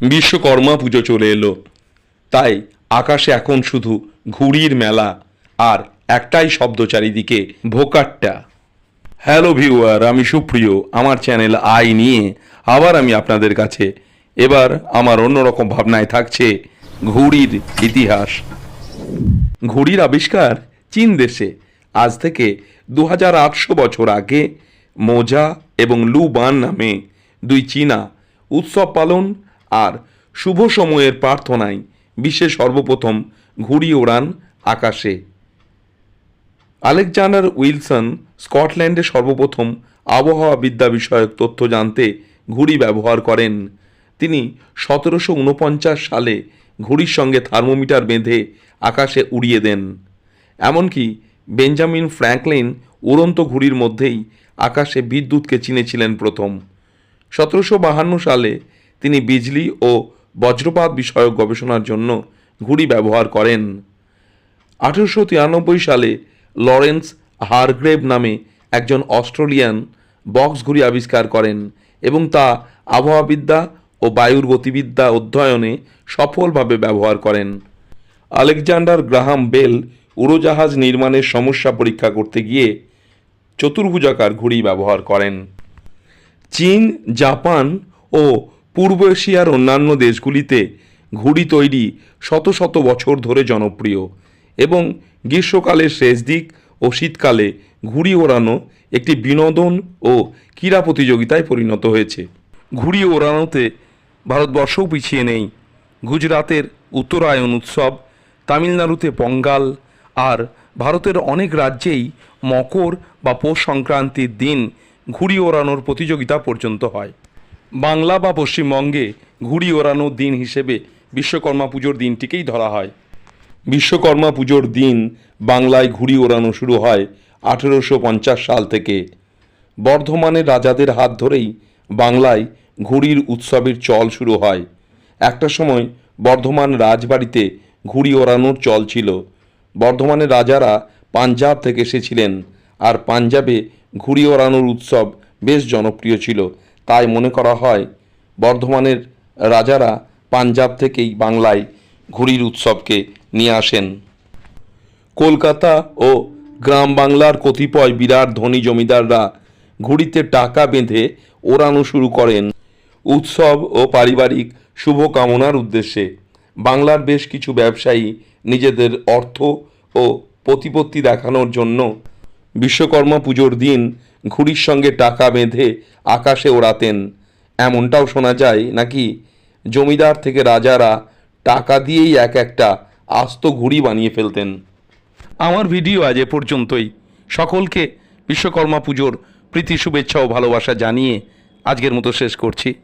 বিশ্বকর্মা পুজো চলে এলো। তাই আকাশে এখন শুধু ঘুড়ির মেলা আর একটাই শব্দ চারিদিকে ভোকাট্টা। হ্যালো ভিউয়ার আমি সুপ্রিয়, আমার চ্যানেল আই নিয়ে আবার আমি আপনাদের কাছে এবার আমার অন্যরকম ভাবনায় থাকছে ঘুড়ির ইতিহাস। ঘুড়ির আবিষ্কার চীন দেশে। আজ থেকে দু হাজার আটশো বছর আগে মোজা এবং লু বান নামে দুই চীনা উৎসব পালন আর শুভ সময়ের প্রার্থনায় বিশ্বে সর্বপ্রথম ঘুড়ি ওড়ান আকাশে। আলেকজান্ডার উইলসন স্কটল্যান্ডে সর্বপ্রথম আবহাওয়া বিদ্যা বিষয়ক তথ্য জানতে ঘুড়ি ব্যবহার করেন। তিনি সতেরোশো উনপঞ্চাশ সালে ঘুড়ির সঙ্গে থার্মোমিটার বেঁধে আকাশে উড়িয়ে দেন। এমনকি বেঞ্জামিন ফ্র্যাঙ্কলিন উড়ন্ত ঘুড়ির মধ্যেই আকাশে বিদ্যুৎকে চিনেছিলেন প্রথম। সতেরোশো বাহান্ন সালে তিনি বিজলি ও বজ্রপাত বিষয়ক গবেষণার জন্য ঘুড়ি ব্যবহার করেন। আঠেরোশো তিরানব্বই সালে লরেন্স হারগ্রেভ নামে একজন অস্ট্রেলিয়ান বক্স ঘুড়ি আবিষ্কার করেন এবং তা আবহাওয়াবিদ্যা ও বায়ুর গতিবিদ্যা অধ্যয়নে সফলভাবে ব্যবহার করেন। আলেকজান্ডার গ্রাহাম বেল উড়োজাহাজ নির্মাণের সমস্যা পরীক্ষা করতে গিয়ে চতুর্ভুজাকার ঘুড়ি ব্যবহার করেন। চীন, জাপান ও পূর্ব এশিয়ার অন্যান্য দেশগুলিতে ঘুড়ি তৈরি শত শত বছর ধরে জনপ্রিয় এবং গ্রীষ্মকালের শেষ দিক ও শীতকালে ঘুড়ি ওড়ানো একটি বিনোদন ও ক্রীড়া প্রতিযোগিতায় পরিণত হয়েছে। ঘুড়ি ওড়ানোতে ভারতবর্ষও পিছিয়ে নেই। গুজরাতের উত্তরায়ণ উৎসব, তামিলনাড়ুতে পঙ্গাল আর ভারতের অনেক রাজ্যেই মকর বা পৌষ সংক্রান্তির দিন ঘুড়ি ওড়ানোর প্রতিযোগিতা পর্যন্ত হয়। বাংলা বা পশ্চিমবঙ্গে ঘুড়ি ওড়ানোর দিন হিসেবে বিশ্বকর্মা পুজোর দিনটিকেই ধরা হয়। বিশ্বকর্মা পুজোর দিন বাংলায় ঘুড়ি ওড়ানো শুরু হয় আঠেরোশো পঞ্চাশ সাল থেকে। বর্ধমানের রাজাদের হাত ধরেই বাংলায় ঘুড়ির উৎসবের চল শুরু হয়। একটা সময় বর্ধমান রাজবাড়িতে ঘুড়ি ওড়ানোর চল ছিল। বর্ধমানের রাজারা পাঞ্জাব থেকে এসেছিলেন আর পাঞ্জাবে ঘুড়ি ওড়ানোর উৎসব বেশ জনপ্রিয় ছিল। তাই মনে করা হয় বর্ধমানের রাজারা পাঞ্জাব থেকেই বাংলায় ঘুড়ির উৎসবকে নিয়ে আসেন। কলকাতা ও গ্রাম বাংলার কতিপয় বিরাট ধনী জমিদাররা ঘুড়িতে টাকা বেঁধে ওড়ানো শুরু করেন। উৎসব ও পারিবারিক শুভকামনার উদ্দেশ্যে বাংলার বেশ কিছু ব্যবসায়ী নিজেদের অর্থ ও প্রতিপত্তি দেখানোর জন্য বিশ্বকর্মা পুজোর দিন ঘুড়ির সঙ্গে টাকা বেঁধে আকাশে ওড়াতেন। এমনটাও শোনা যায় নাকি জমিদার থেকে রাজারা টাকা দিয়েই এক একটা আস্ত ঘুড়ি বানিয়ে ফেলতেন। আমার ভিডিও আজ এ পর্যন্তই। সকলকে বিশ্বকর্মা পুজোর প্রীতি, শুভেচ্ছা ও ভালোবাসা জানিয়ে আজকের মতো শেষ করছি।